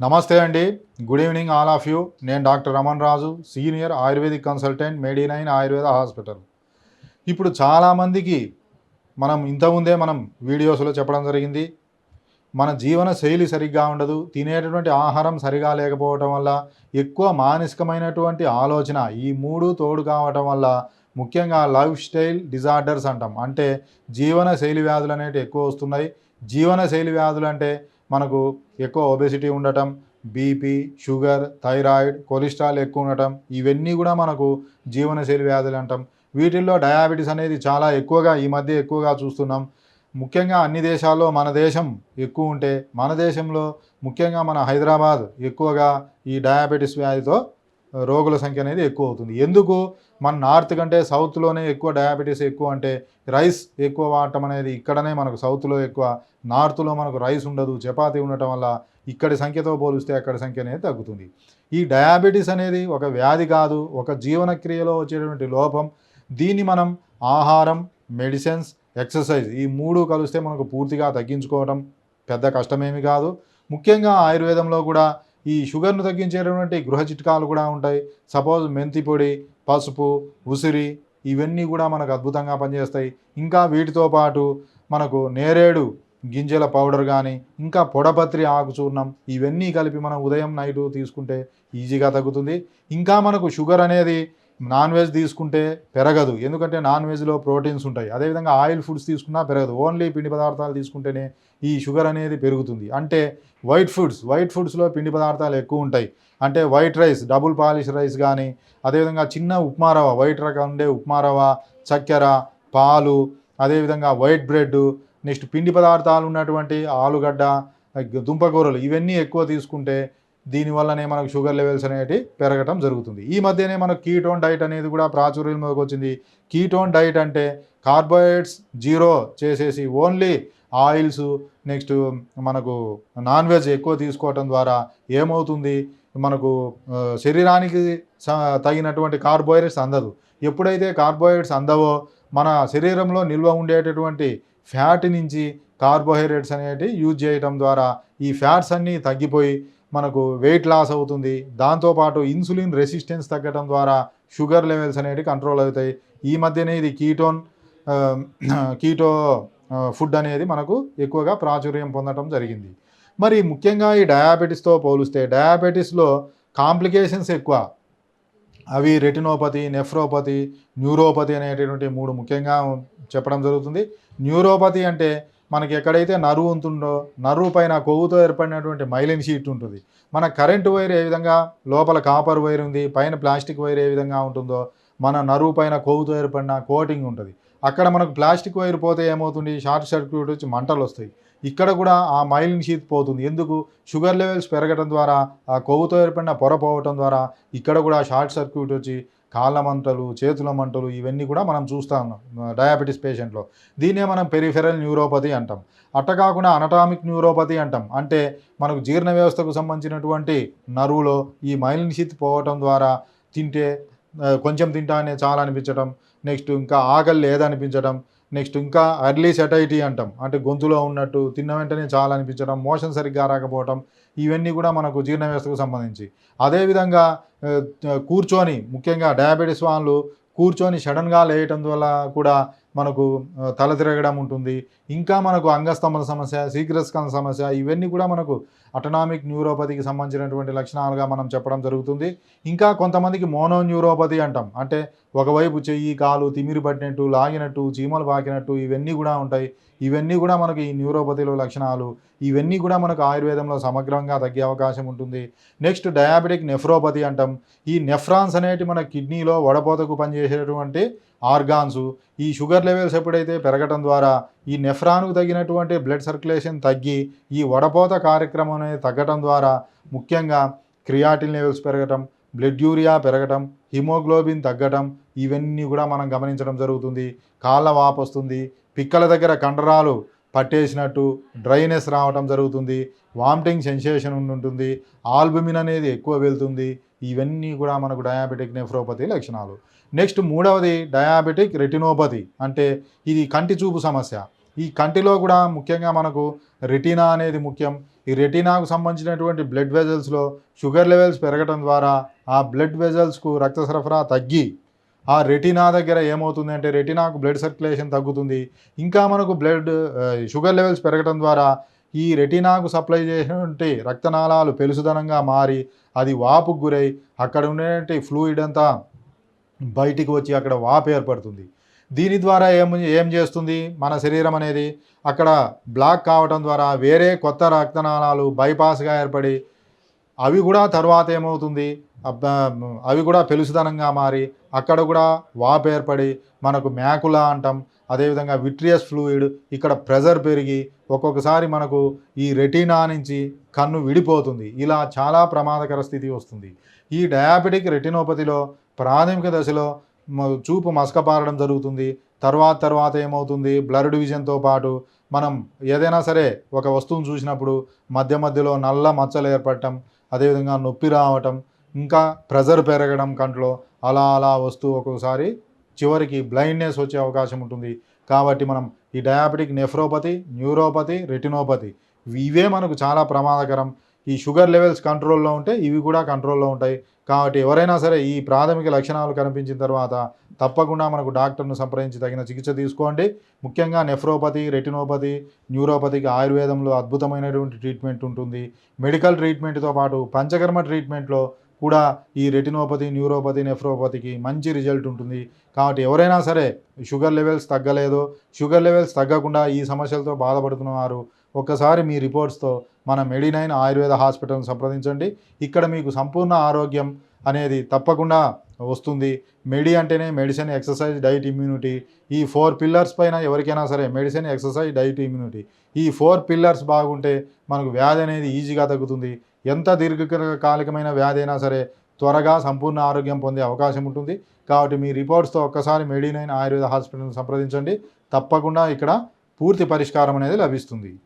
నమస్తే అండి. Good evening all of you. నేను doctor Raman Raju senior ayurvedic consultant Medinine Ayurveda hospital. ఇప్పుడు చాలామందికి మనం ఇంతకుముందే మనం వీడియోస్లో చెప్పడం జరిగింది. మన జీవన శైలి సరిగ్గా ఉండదు. తినేటటువంటి ఆహారం సరిగా లేకపోవటం వల్ల ఎక్కువ మానసికమైనటువంటి ఆలోచన ఈ మూడు తోడు కావటం వల్ల ముఖ్యంగా లైఫ్ స్టైల్ డిజార్డర్స్ అంటాం. అంటే జీవన శైలి వ్యాధులు అనేవి ఎక్కువ వస్తున్నాయి. జీవన శైలి వ్యాధులు అంటే మనకు ఎక్కువ ఒబెసిటీ ఉండటం బీపీ షుగర్ థైరాయిడ్ కొలెస్ట్రాల్ ఎక్కువ ఉండటం ఇవన్నీ కూడా మనకు జీవనశైలి వ్యాధులు అంటాం. వీటిల్లో డయాబెటీస్ అనేది చాలా ఎక్కువగా ఈ మధ్య ఎక్కువగా చూస్తున్నాం. ముఖ్యంగా అన్ని దేశాల్లో మన దేశం ఎక్కువ ఉంటే మన దేశంలో ముఖ్యంగా మన హైదరాబాద్ ఎక్కువగా ఈ డయాబెటీస్ వ్యాధితో రోగుల సంఖ్య అనేది ఎక్కువ అవుతుంది. ఎందుకు? మన నార్త్ కంటే సౌత్లోనే ఎక్కువ డయాబెటీస్ ఎక్కువ అంటే రైస్ ఎక్కువ వాడటం అనేది ఇక్కడనే మనకు సౌత్లో ఎక్కువ నార్త్లో మనకు రైస్ ఉండదు చపాతీ ఉండటం వల్ల ఇక్కడి సంఖ్యతో పోలిస్తే అక్కడి సంఖ్య అనేది తగ్గుతుంది. ఈ డయాబెటీస్ అనేది ఒక వ్యాధి కాదు ఒక జీవన క్రియలో వచ్చేటువంటి లోపం. దీన్ని మనం ఆహారం మెడిసిన్స్ ఎక్సర్సైజ్ ఈ మూడు కలిస్తే మనకు పూర్తిగా తగ్గించుకోవడం పెద్ద కష్టమేమి కాదు. ముఖ్యంగా ఆయుర్వేదంలో కూడా ఈ షుగర్ను తగ్గించేటటువంటి గృహ చిట్కాలు కూడా ఉంటాయి. సపోజ్ మెంతి పొడి పసుపు ఉసిరి ఇవన్నీ కూడా మనకు అద్భుతంగా పనిచేస్తాయి. ఇంకా వీటితో పాటు మనకు నేరేడు గింజల పౌడర్ కానీ ఇంకా పొడపత్రి ఆకు చూర్ణం ఇవన్నీ కలిపి మనం ఉదయం నైటు తీసుకుంటే ఈజీగా తగ్గుతుంది. ఇంకా మనకు షుగర్ అనేది నాన్ వెజ్ తీసుకుంటే పెరగదు. ఎందుకంటే నాన్ వెజ్లో ప్రోటీన్స్ ఉంటాయి. అదేవిధంగా ఆయిల్ ఫుడ్స్ తీసుకున్నా పెరగదు. ఓన్లీ పిండి పదార్థాలు తీసుకుంటేనే ఈ షుగర్ అనేది పెరుగుతుంది. అంటే వైట్ ఫుడ్స్ వైట్ ఫుడ్స్లో పిండి పదార్థాలు ఎక్కువ ఉంటాయి. అంటే white rice double polish rice కానీ అదేవిధంగా చిన్న ఉప్మా రవ వైట్ రకం ఉండే ఉప్మా రవ చక్కెర పాలు అదేవిధంగా వైట్ బ్రెడ్ నెక్స్ట్ పిండి పదార్థాలు ఉన్నటువంటి ఆలుగడ్డ దుంపకూరలు ఇవన్నీ ఎక్కువ తీసుకుంటే దీనివల్లనే మనకు షుగర్ లెవెల్స్ అనేవి పెరగటం జరుగుతుంది. ఈ మధ్యనే మనకు కీటోన్ డైట్ అనేది కూడా ప్రాచుర్యంలోకి వచ్చింది. కీటోన్ డైట్ అంటే కార్బోహైడ్రేట్స్ జీరో చేసేసి ఓన్లీ ఆయిల్స్ నెక్స్ట్ మనకు నాన్ వెజ్ ఎక్కువ తీసుకోవటం ద్వారా ఏమవుతుంది? మనకు శరీరానికి స- తగినటువంటి కార్బోహైడ్రేట్స్ అందదు. ఎప్పుడైతే కార్బోహైడ్రేట్స్ అందవో మన శరీరంలో నిల్వ ఉండేటటువంటి ఫ్యాట్ నుంచి కార్బోహైడ్రేట్స్ అనేవి యూజ్ చేయటం ద్వారా ఈ ఫ్యాట్స్ అన్నీ తగ్గిపోయి మనకు వెయిట్ లాస్ అవుతుంది. దాంతోపాటు ఇన్సులిన్ రెసిస్టెన్స్ తగ్గడం ద్వారా షుగర్ లెవెల్స్ అనేవి కంట్రోల్ అవుతాయి. ఈ మధ్యనే ఇది కీటోన్ కీటో ఫుడ్ అనేది మనకు ఎక్కువగా ప్రాచుర్యం పొందడం జరిగింది. మరి ముఖ్యంగా ఈ డయాబెటీస్తో పోలిస్తే డయాబెటీస్లో కాంప్లికేషన్స్ ఎక్కువ. అవి రెటినోపతి నెఫ్రోపతి న్యూరోపతి అనేటటువంటి మూడు ముఖ్యంగా చెప్పడం జరుగుతుంది. న్యూరోపతి అంటే మనకి ఎక్కడైతే నరువు ఉంటుందో నరువు పైన కొవ్వుతో ఏర్పడినటువంటి మైలిన్ షీట్ ఉంటుంది. మన కరెంటు వైర్ ఏ విధంగా లోపల కాపర్ వైర్ ఉంది పైన ప్లాస్టిక్ వైర్ ఏ విధంగా ఉంటుందో మన నరువు పైన కొవ్వుతో ఏర్పడిన కోటింగ్ ఉంటుంది. అక్కడ మనకు ప్లాస్టిక్ వైర్ పోతే ఏమవుతుంది? షార్ట్ సర్క్యూట్ వచ్చి మంటలు వస్తాయి. ఇక్కడ కూడా ఆ మైలిన్ షీత్ పోతుంది. ఎందుకు? షుగర్ లెవెల్స్ పెరగడం ద్వారా ఆ కొవ్వుతో ఏర్పడిన పొర పోవటం ద్వారా ఇక్కడ కూడా షార్ట్ సర్క్యూట్ వచ్చి కాళ్ళ మంటలు చేతుల మంటలు ఇవన్నీ కూడా మనం చూస్తా ఉన్నాం డయాబెటీస్ పేషెంట్లో దీన్నే మనం పెరిఫెరల్ న్యూరోపతి అంటాం. అట్ట కాకుండా అనటామిక్ న్యూరోపతి అంటాం. అంటే మనకు జీర్ణ వ్యవస్థకు సంబంధించినటువంటి నరువులో ఈ మైలిన్షిత్ పోవటం ద్వారా తింటే కొంచెం తింటానే చాలా అనిపించడం నెక్స్ట్ ఇంకా ఆకలి లేదనిపించడం నెక్స్ట్ ఇంకా అర్లీ సెటైటీ అంటాం. అంటే గొంతులో ఉన్నట్టు తిన్న వెంటనే చాలా అనిపించడం మోషన్ సరిగ్గా రాకపోవటం ఇవన్నీ కూడా మనకు జీర్ణ వ్యవస్థకు సంబంధించి. అదేవిధంగా కూర్చొని ముఖ్యంగా డయాబెటీస్ వాళ్ళు కూర్చొని సడన్గా లేయటం వల్ల కూడా మనకు తల తిరగడం ఉంటుంది. ఇంకా మనకు అంగస్తంభన సమస్య శీఘ్రస్కంద సమస్య ఇవన్నీ కూడా మనకు అటనామిక్ న్యూరోపతికి సంబంధించినటువంటి లక్షణాలుగా మనం చెప్పడం జరుగుతుంది. ఇంకా కొంతమందికి మోనో న్యూరోపతి అంటాం. అంటే ఒకవైపు చెయ్యి కాలు తిమిరి పట్టినట్టు లాగినట్టు చీమలు పాకినట్టు ఇవన్నీ కూడా ఉంటాయి. ఇవన్నీ కూడా మనకు ఈ న్యూరోపతిలో లక్షణాలు. ఇవన్నీ కూడా మనకు ఆయుర్వేదంలో సమగ్రంగా తగ్గే అవకాశం ఉంటుంది. నెక్స్ట్ డయాబెటిక్ నెఫ్రోపతి అంటాం. ఈ నెఫ్రాన్స్ అనేటి మన కిడ్నీలో వడపోతకు పనిచేసేటటువంటి ఆర్గాన్స్ ఈ షుగర్ లెవెల్స్ ఎప్పుడైతే పెరగటం ద్వారా ఈ నెఫ్రాన్కు తగినటువంటి బ్లడ్ సర్క్యులేషన్ తగ్గి ఈ వడపోత కార్యక్రమం అనేది తగ్గటం ద్వారా ముఖ్యంగా క్రియాటిన్ లెవెల్స్ పెరగటం బ్లడ్ యూరియా పెరగటం హిమోగ్లోబిన్ తగ్గటం ఇవన్నీ కూడా మనం గమనించడం జరుగుతుంది. కాళ్ళ వాపు వస్తుంది పిక్కల దగ్గర కండరాలు పట్టేసినట్టు డ్రైనెస్ రావటం జరుగుతుంది వామిటింగ్ సెన్సేషన్ ఉంటుంది ఆల్బుమిన్ అనేది ఎక్కువ వెళ్తుంది ఇవన్నీ కూడా మనకు డయాబెటిక్ నెఫ్రోపతి లక్షణాలు. నెక్స్ట్ మూడవది డయాబెటిక్ రెటినోపతి అంటే ఇది కంటి చూపు సమస్య. ఈ కంటిలో కూడా ముఖ్యంగా మనకు రెటీనా అనేది ముఖ్యం. ఈ రెటీనాకు సంబంధించినటువంటి బ్లడ్ వెజల్స్లో షుగర్ లెవెల్స్ పెరగటం ద్వారా ఆ బ్లడ్ వెజల్స్కు రక్త సరఫరా తగ్గి ఆ రెటీనా దగ్గర ఏమవుతుంది అంటే రెటీనాకు బ్లడ్ సర్క్యులేషన్ తగ్గుతుంది. ఇంకా మనకు బ్లడ్ షుగర్ లెవెల్స్ పెరగటం ద్వారా ఈ రెటీనాకు సప్లై చేసినటువంటి రక్తనాళాలు పెలుసుదనంగా మారి అది వాపుకు గురై అక్కడ ఉండేటువంటి ఫ్లూయిడ్ అంతా బయటికి వచ్చి అక్కడ వాపు ఏర్పడుతుంది. దీని ద్వారా ఏం ఏం చేస్తుంది? మన శరీరం అనేది అక్కడ బ్లాక్ కావటం ద్వారా వేరే కొత్త రక్తనాళాలు బైపాస్గా ఏర్పడి అవి కూడా తర్వాత ఏమవుతుంది? అవి కూడా పెలుసుదనంగా మారి అక్కడ కూడా వాపు ఏర్పడి మనకు మేకులా అంటాం. అదేవిధంగా విట్రియస్ ఫ్లూయిడ్ ఇక్కడ ప్రెజర్ పెరిగి ఒక్కొక్కసారి మనకు ఈ రెటీనా నుంచి కన్ను విడిపోతుంది. ఇలా చాలా ప్రమాదకర స్థితి వస్తుంది. ఈ డయాబెటిక్ రెటినోపతిలో ప్రాథమిక దశలో చూపు మసకపారడం జరుగుతుంది. తర్వాత తర్వాత ఏమవుతుంది? బ్లడ్ డివిజన్తో పాటు మనం ఏదైనా సరే ఒక వస్తువును చూసినప్పుడు మధ్య మధ్యలో నల్ల మచ్చలు ఏర్పడటం అదేవిధంగా నొప్పి రావటం ఇంకా ప్రెజర్ పెరగడం కంట్లో అలా అలా వస్తూ ఒక్కొక్కసారి చివరికి బ్లైండ్నెస్ వచ్చే అవకాశం ఉంటుంది. కాబట్టి మనం ఈ డయాబెటిక్ నెఫ్రోపతి న్యూరోపతి రెటినోపతి ఇవే మనకు చాలా ప్రమాదకరం. ఈ షుగర్ లెవెల్స్ కంట్రోల్లో ఉంటే ఇవి కూడా కంట్రోల్లో ఉంటాయి. కాబట్టి ఎవరైనా సరే ఈ ప్రాథమిక లక్షణాలు కనిపించిన తర్వాత తప్పకుండా మనకు డాక్టర్ను సంప్రదించి తగిన చికిత్స తీసుకోండి. ముఖ్యంగా నెఫ్రోపతి రెటినోపతి న్యూరోపతికి ఆయుర్వేదంలో అద్భుతమైనటువంటి ట్రీట్మెంట్ ఉంటుంది. మెడికల్ ట్రీట్మెంట్తో పాటు పంచకర్మ ట్రీట్మెంట్లో కూడా ఈ రెటినోపతి న్యూరోపతి నెఫ్రోపతికి మంచి రిజల్ట్ ఉంటుంది. కాబట్టి ఎవరైనా సరే షుగర్ లెవెల్స్ తగ్గలేదు. షుగర్ లెవెల్స్ తగ్గకుండా ఈ సమస్యలతో బాధపడుతున్నవారు ఒక్కసారి మీ రిపోర్ట్స్తో మన మెడినైన్ ఆయుర్వేద హాస్పిటల్ని సంప్రదించండి. ఇక్కడ మీకు సంపూర్ణ ఆరోగ్యం అనేది తప్పకుండా వస్తుంది. మెడి అంటేనే మెడిసిన్ ఎక్సర్సైజ్ డైట్ ఇమ్యూనిటీ. ఈ ఫోర్ పిల్లర్స్ పైన ఎవరికైనా సరే మెడిసిన్ ఎక్సర్సైజ్ డైట్ ఇమ్యూనిటీ. ఈ ఫోర్ పిల్లర్స్ బాగుంటే మనకు వ్యాధి అనేది ఈజీగా తగ్గుతుంది. ఎంత దీర్ఘకాలికమైన వ్యాధి అయినా సరే త్వరగా సంపూర్ణ ఆరోగ్యం పొందే అవకాశం ఉంటుంది. కాబట్టి మీ రిపోర్ట్స్తో ఒక్కసారి మెడినైన్ ఆయుర్వేద హాస్పిటల్ని సంప్రదించండి. తప్పకుండా ఇక్కడ పూర్తి పరిష్కారం అనేది లభిస్తుంది.